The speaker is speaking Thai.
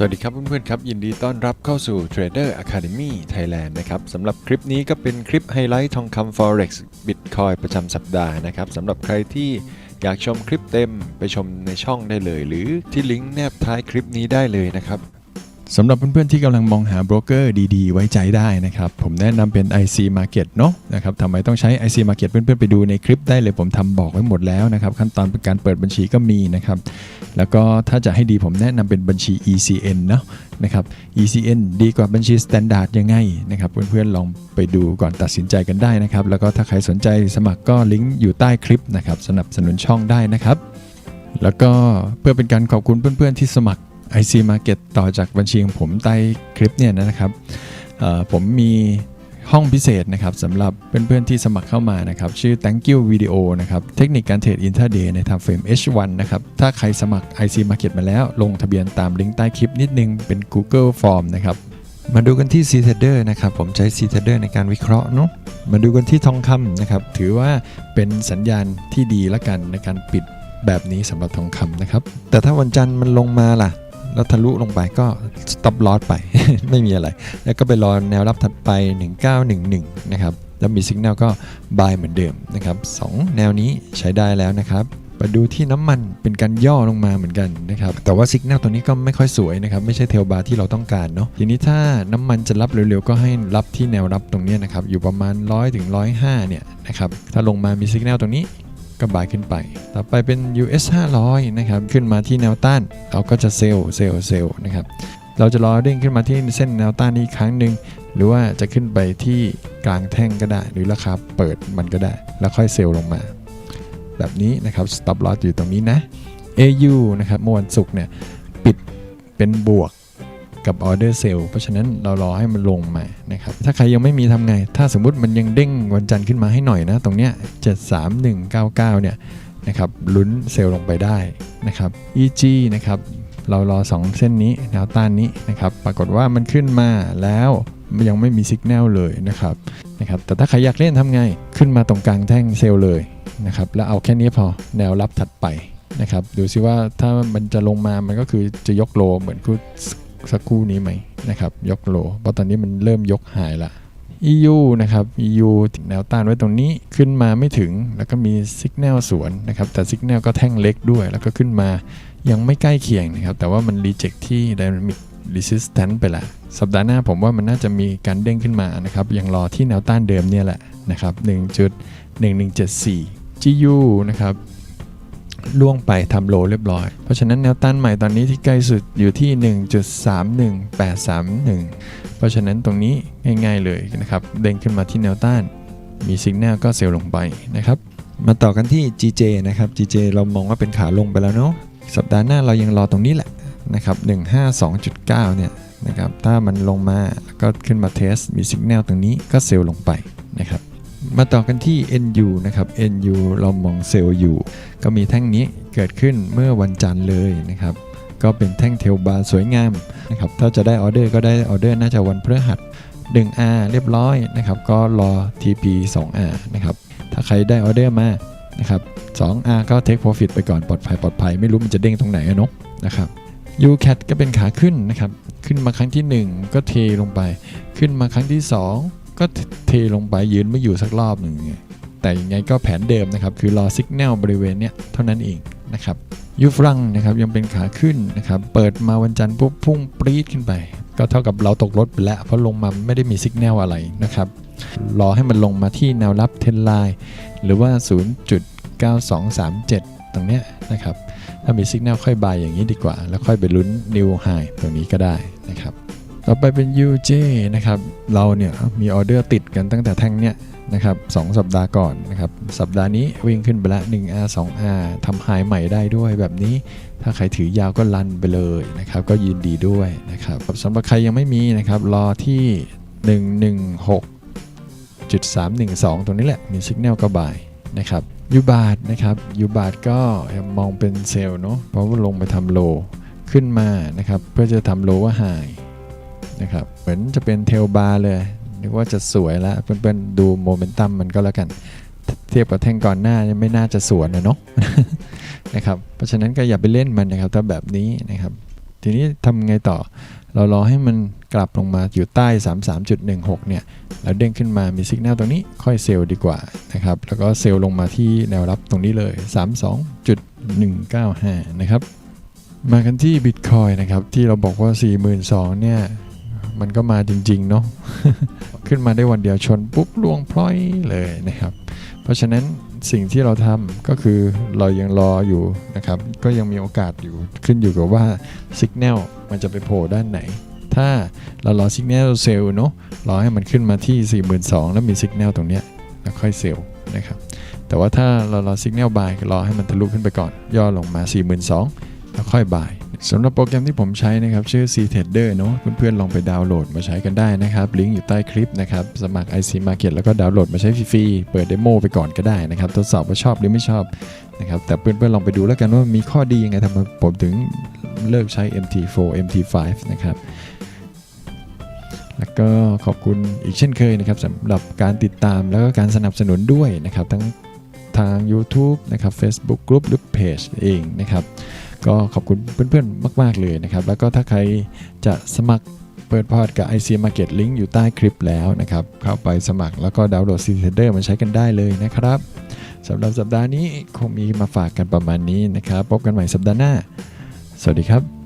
สวัสดีครับเพื่อนๆครับ ยินดีต้อนรับเข้าสู่ Trader Academy Thailand นะครับสำหรับคลิปนี้ก็เป็นคลิปไฮไลท์ทองคำ Forex Bitcoin ประจำสัปดาห์นะครับสำหรับใครที่อยากชมคลิปเต็มไปชมในช่องได้เลย หรือที่ลิงก์แนบท้ายคลิปนี้ได้เลยนะครับ สำหรับเพื่อนๆที่กำลังมองหาโบรกเกอร์ดีๆ ไว้ใจได้นะครับ ผมแนะนำเป็น IC Market เนาะนะครับทำไมต้องใช้ IC Market เพื่อนๆไปดูในคลิปได้เลยผมทำบอกไว้หมดแล้วนะครับ ขั้นตอนการเปิดบัญชีก็มีนะครับ แล้วก็ถ้าจะให้ดีผมแนะนำเป็นบัญชี ECN เนาะนะครับ ECN ดีกว่าบัญชี Standard ยังไงนะครับเพื่อนๆลองไปดูก่อนตัดสินใจกันได้นะครับ แล้วก็ถ้าใครสนใจสมัครก็ลิงก์อยู่ใต้คลิปนะครับสนับสนุนช่องได้นะครับแล้วก็เพื่อเป็นการขอบคุณเพื่อนๆที่สมัคร IC Market ต่อจากบัญชีของผมใต้คลิปเนี่ยนะครับผมมีห้องพิเศษนะครับสำหรับเพื่อนๆที่สมัครเข้ามานะครับชื่อ Thank you Video นะครับเทคนิคการเทรด Intraday ใน Time Frame H1 นะครับถ้าใครสมัคร IC Market มาแล้ว ลงทะเบียนตามลิงก์ใต้คลิปนิดนึงเป็น Google Form นะครับมาดูกันที่ c t a d e r นะครับผมใช้ c t a d e r ในการวิเคราะห์เนาะมาดูกันที่ทองคำนะครับถือว่าเป็นสัญญาณที่ดีละกันในการปิดแบบนี้สำหรับทองคำนะครับแต่ถ้าวันจันทร์มันลงมาล่ะ แล้วทะลุลงไปก็ stop loss ไป ไม่มีอะไร แล้วก็ไปรอแนวรับถัดไป 1911 นะครับ แล้วมีสัญญาณก็ buy เหมือนเดิมนะครับสองแนวนี้ใช้ได้แล้วนะครับมาดูที่น้ำมันเป็นการย่อลงมาเหมือนกันนะครับ แต่ว่าสัญญาณตัวนี้ก็ไม่ค่อยสวยนะครับ ไม่ใช่เทลบาร์ที่เราต้องการเนาะทีนี้ถ้าน้ำมันจะรับเร็วๆ ก็ให้รับที่แนวรับตรงนี้นะครับ อยู่ประมาณ 100 ถึง 105 เนี่ยนะครับ ถ้าลงมามีสัญญาณตรงนี้ ก็บายขึ้นไป ต่อไปเป็น US 500 นะครับ ขึ้นมาที่แนวต้าน เราก็จะเซลล์เซลล์เซลล์นะครับ เราจะรอเด้งขึ้นมาที่เส้นแนวต้านนี้อีกครั้งหนึ่ง หรือว่าจะขึ้นไปที่กลางแท่งก็ได้ หรือราคาเปิดมันก็ได้ แล้วค่อยเซลล์ลงมา แบบนี้นะครับ stop loss อยู่ตรงนี้นะ AU นะครับเมื่อวันศุกร์เนี่ยปิดเป็นบวก กับออเดอร์เซลล์เพราะฉะนั้นเรารอให้มันลงมานะครับถ้าใครยังไม่มีทำไง ถ้าสมมุติมันยังเด้งวันจันทร์ขึ้นมาให้หน่อยนะ ตรงเนี้ย73199 เนี่ยนะครับลุ้นเซลล์ลงไปได้นะครับ EG นะครับเรารอ 2 เส้นนี้แนวต้านนี้นะครับปรากฏว่ามันขึ้นมาแล้วยังไม่มีสัญญาณเลยนะครับนะครับแต่ถ้าใครอยากเล่นทำไงขึ้นมาตรงกลางแท่งเซลล์เลยนะครับแล้วเอาแค่นี้พอแนวรับถัดไปนะครับดูซิว่าถ้ามันจะลงมามันก็คือจะยกโลเหมือนคู่ สักครู่นี้ไหมนะครับยกโลเพราะตอนนี้มันเริ่มยกหายละ EU นะครับ EU ถึงแนวต้านไว้ตรงนี้ขึ้นมาไม่ถึงแล้วก็มีสัญญาณสวนนะครับ แต่สัญญาณก็แท่งเล็กด้วย แล้วก็ขึ้นมายังไม่ใกล้เคียงนะครับ แต่ว่ามันรีเจ็คที่ Dynamic Resistance ไปละ สัปดาห์หน้าผมว่ามันน่าจะมีการเด้งขึ้นมานะครับ ยังรอที่แนวต้านเดิมเนี่ยแหละนะครับ 1.1174 GU นะครับ ล่วงไปทำโลเรียบร้อย เพราะฉะนั้นแนวต้านใหม่ตอนนี้ที่ใกล้สุดอยู่ที่ 1.31831 เพราะฉะนั้นตรงนี้ง่ายๆเลยนะครับ เด้งขึ้นมาที่แนวต้าน มีสิกแนลก็เซลล์ลงไปนะครับ มาต่อกันที่ GJ นะครับ GJ เรามองว่าเป็นขาลงไปแล้วเนาะ สัปดาห์หน้าเรายังรอตรงนี้แหละนะครับ 152.9 เนี่ยนะครับ ถ้ามันลงมาแล้วก็ขึ้นมาเทส มีสิกแนลตรงนี้ก็เซลลงไปนะครับ มาต่อกันที่ NU นะครับ NU เรามองเซลล์อยู่ ก็มีแท่งนี้เกิดขึ้นเมื่อวันจันทร์เลยนะครับ ก็เป็นแท่งเทลบาร์สวยงามนะครับ ถ้าจะได้ออเดอร์ก็ได้ออเดอร์น่าจะวันพฤหัส 1R เรียบร้อยนะครับ ก็รอ TP 2R นะครับ ถ้าใครได้ออเดอร์มานะครับ 2R ก็ take profit ไปก่อนปลอดภัยปลอดภัยไม่รู้มันจะเด้งตรงไหนอะนาะนะครับ UCAT ก็เป็นขาขึ้นนะครับ ขึ้นมาครั้งที่ 1 ก็เทลงไป ขึ้นมาครั้งที่ 2 ก็เทลงไปยืนไม่อยู่สักรอบหนึ่งแต่ยังไงก็แผนเดิมนะครับ คือรอสัญญาณบริเวณเนี้ยเท่านั้นเองนะครับยูฟรังนะครับยังเป็นขาขึ้นนะครับ เปิดมาวันจันทร์ปุ๊บพุ่งปรี๊ดขึ้นไป ก็เท่ากับเราตกรถไปแล้ว เพราะลงมาไม่ได้มีสัญญาณอะไรนะครับ รอให้มันลงมาที่แนวรับเทนไลน์หรือว่า 0.9237 ตรงเนี้ยนะครับ ถ้ามีสัญญาณค่อยบายอย่างนี้ดีกว่า แล้วค่อยไปลุ้นนิวไฮตรงนี้ก็ได้ ต่อไปเป็น UJ นะครับ เราเนี่ยมีออเดอร์ติดกันตั้งแต่แท่งเนี้ยนะครับสองสัปดาห์ก่อนนะครับ สัปดาห์นี้วิ่งขึ้นไปละ 1R 2R ทำไฮใหม่ได้ด้วยแบบนี้ ถ้าใครถือยาวก็ลันไปเลยนะครับ ก็ยินดีด้วยนะครับสำหรับใครยังไม่มีนะครับ รอที่ 116.312 ตรงนี้แหละ มีสัญญาณก็บายนะครับยูบาทนะครับยูบาทก็มองเป็นเซลล์เนาะเพราะว่าลงไปทำโลขึ้นมานะครับ เพื่อจะทำโลว่าไฮ นะครับ เหมือนจะเป็นเทลบาร์เลย นึกว่าจะสวยแล้วเพื่อนๆดูโมเมนตัมมันก็แล้วกัน เทียบกับแท่งก่อนหน้ายังไม่น่าจะสวนนะเนาะนะครับเพราะฉะนั้นก็อย่าไปเล่นมันนะครับถ้าแบบนี้นะครับทีทีนี้ทำไงต่อ เรารอให้มันกลับลงมาอยู่ใต้ 33.16 เนี่ย แล้วเด้งขึ้นมามีสัญญาณตรงนี้ค่อยเซลล์ดีกว่านะครับ แล้วก็เซลล์ลงมาที่แนวรับตรงนี้เลย 32.195 นะครับ มากันที่ Bitcoin นะครับ ที่เราบอกว่า 42,000เนี่ย มันก็มาจริง ๆ เนาะขึ้นมาได้วันเดียวชนปุ๊บล่วงพลอยเลยนะครับ เพราะฉะนั้นสิ่งที่เราทำก็คือเรายังรออยู่นะครับ ก็ยังมีโอกาสอยู่ขึ้นอยู่กับว่าสัญญาณมันจะไปโผล่ด้านไหน ถ้าเรารอสัญญาณเซลล์เนาะรอให้มันขึ้นมาที่ 42,000 แล้วมีสัญญาณตรงเนี้ยแล้วค่อยเซลล์นะครับแต่ว่าถ้าเรารอสัญญาณบายรอให้มันทะลุขึ้นไปก่อน ย่อลงมา 42,000 แล้วค่อยบาย สำหรับโปรแกรมที่ผมใช้นะครับ ชื่อ C Trader เนาะเพื่อนๆลองไปดาวน์โหลดมาใช้กันได้นะครับ ลิงก์อยู่ใต้คลิปนะครับ สมัคร IC Market แล้วก็ดาวน์โหลดมาใช้ฟรีๆ เปิดเดโมไปก่อนก็ได้นะครับ ทดสอบว่าชอบหรือไม่ชอบนะครับแต่เพื่อนๆลองไปดูแล้วกันว่ามีข้อดียังไงทำไมผมถึงเลิกใช้ MT4 MT5 นะครับแล้วก็ขอบคุณอีกเช่นเคยนะครับสำหรับการติดตามแล้วก็การสนับสนุนด้วยนะครับ ทั้งทาง YouTube นะครับ Facebook Group หรือเพจเองนะครับ ก็ขอบคุณเพื่อนๆ มาก ๆ เลยนะครับ แล้วก็ถ้าใครจะสมัครเปิดพอร์ตกับ IC Market ลิงก์อยู่ใต้คลิปแล้วนะครับ เข้าไปสมัครแล้วก็ดาวน์โหลด C Trader มาใช้กันได้เลยนะครับสำหรับสัปดาห์นี้คงมีมาฝากกันประมาณนี้นะครับ พบกันใหม่สัปดาห์หน้า สวัสดีครับ